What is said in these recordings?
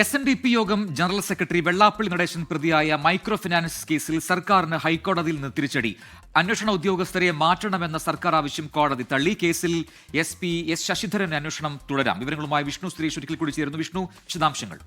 S N D P Yogam general secretary Vellappally Natesan പ്രതിയായ micro finance കേസിൽ സർക്കാരിന് ഹൈക്കോടതിയിൽ നിന്ന് തിരിച്ചടി. അന്വേഷണ ഉദ്യോഗസ്ഥരെ മാറ്റണമെന്ന സർക്കാർ ആവശ്യം കോടതി തള്ളി. കേസിൽ എസ് പി എസ് ശശിധരൻ അന്വേഷണം തുടരാം. വിവരങ്ങളുമായി വിഷ്ണു സുരേഷ് ഒരിക്കൽ കൂടി ചേരുന്നു. വിഷ്ണു വിശദാംശങ്ങൾ.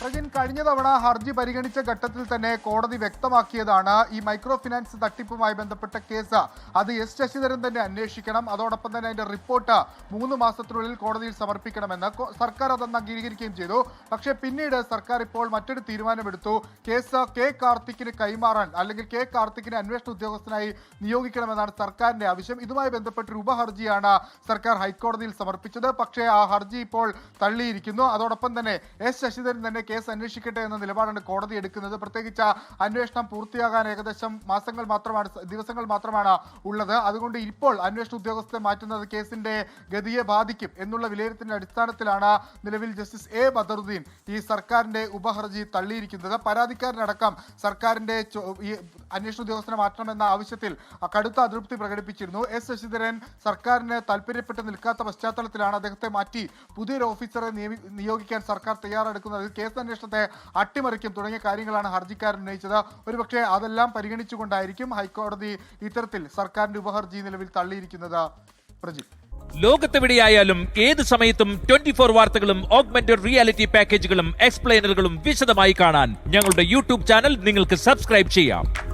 പ്രജിൻ കഴിഞ്ഞ തവണ ഹർജി പരിഗണിച്ച ഘട്ടത്തിൽ തന്നെ കോടതി വ്യക്തമാക്കിയതാണ് ഈ മൈക്രോ ഫിനാൻസ് തട്ടിപ്പുമായി ബന്ധപ്പെട്ട കേസ്. അത് എസ് ശശിധരൻ തന്നെ അന്വേഷിക്കണം. അതോടൊപ്പം തന്നെ അതിന്റെ റിപ്പോർട്ട് മൂന്ന് മാസത്തിനുള്ളിൽ കോടതിയിൽ സമർപ്പിക്കണമെന്ന് സർക്കാർ അതൊന്ന് അംഗീകരിക്കുകയും ചെയ്തു. പക്ഷേ പിന്നീട് സർക്കാർ ഇപ്പോൾ മറ്റൊരു തീരുമാനമെടുത്തു. കേസ് കെ കാർത്തിക്കിന് കൈമാറാൻ അല്ലെങ്കിൽ കെ കാർത്തിക്കിനെ അന്വേഷണ ഉദ്യോഗസ്ഥനായി നിയോഗിക്കണമെന്നാണ് സർക്കാരിന്റെ ആവശ്യം. ഇതുമായി ബന്ധപ്പെട്ട ഒരു ഉപഹർജിയാണ് സർക്കാർ ഹൈക്കോടതിയിൽ സമർപ്പിച്ചത്. പക്ഷേ ആ ഹർജി ഇപ്പോൾ തള്ളിയിരിക്കുന്നു. അതോടൊപ്പം തന്നെ എസ് ശശിധരൻ തന്നെ കേസ് അന്വേഷിക്കട്ടെ എന്ന നിലപാടാണ് കോടതി എടുക്കുന്നത്. പ്രത്യേകിച്ച് അന്വേഷണം പൂർത്തിയാകാൻ ഏകദേശം മാസങ്ങൾ മാത്രമാണ് ദിവസങ്ങൾ മാത്രമാണ് ഉള്ളത്. അതുകൊണ്ട് ഇപ്പോൾ അന്വേഷണ ഉദ്യോഗസ്ഥരെ മാറ്റുന്നത് കേസിന്റെ ഗതിയെ ബാധിക്കും എന്നുള്ള വിലയിരുത്തലിന്റെ അടിസ്ഥാനത്തിലാണ് നിലവിൽ ജസ്റ്റിസ് എ ബദറുദ്ദീൻ ഈ സർക്കാരിന്റെ ഉപഹർജി തള്ളിയിരിക്കുന്നത്. പരാതിക്കാരനടക്കം സർക്കാരിന്റെ ഈ അന്വേഷണ ഉദ്യോഗസ്ഥനെ മാറ്റണമെന്ന ആവശ്യത്തിൽ കടുത്ത അതൃപ്തി പ്രകടിപ്പിച്ചിരുന്നു. എസ് ശശിധരൻ സർക്കാരിന് താല്പര്യപ്പെട്ട് നിൽക്കാത്ത പശ്ചാത്തലത്തിലാണ് അദ്ദേഹത്തെ മാറ്റി പുതിയൊരു ഓഫീസറെ നിയോഗിക്കാൻ സർക്കാർ തയ്യാറെടുക്കുന്നത്. കേസ് അന്വേഷണത്തെ അട്ടിമറിക്കും. തുടങ്ങിയ കാര്യങ്ങളാണ് ഹർജിക്കാരൻ ഉന്നയിച്ചത്. ഒരുപക്ഷെ അതെല്ലാം പരിഗണിച്ചുകൊണ്ടായിരിക്കും ഹൈക്കോടതി ഇത്തരത്തിൽ സർക്കാരിന്റെ ഉപഹർജി നിലവിൽ തള്ളിയിരിക്കുന്നത്. ലോകത്തെവിടെയായാലും ഏത് സമയത്തും ട്വന്റി ഫോർ വാർത്തകളും ഓഗ്മെന്റഡ് റിയാലിറ്റി പാക്കേജുകളും എക്സ്പ്ലെയിനറുകളും വിശദമായി കാണാൻ ഞങ്ങളുടെ യൂട്യൂബ് ചാനൽ നിങ്ങൾക്ക് സബ്സ്ക്രൈബ് ചെയ്യാം.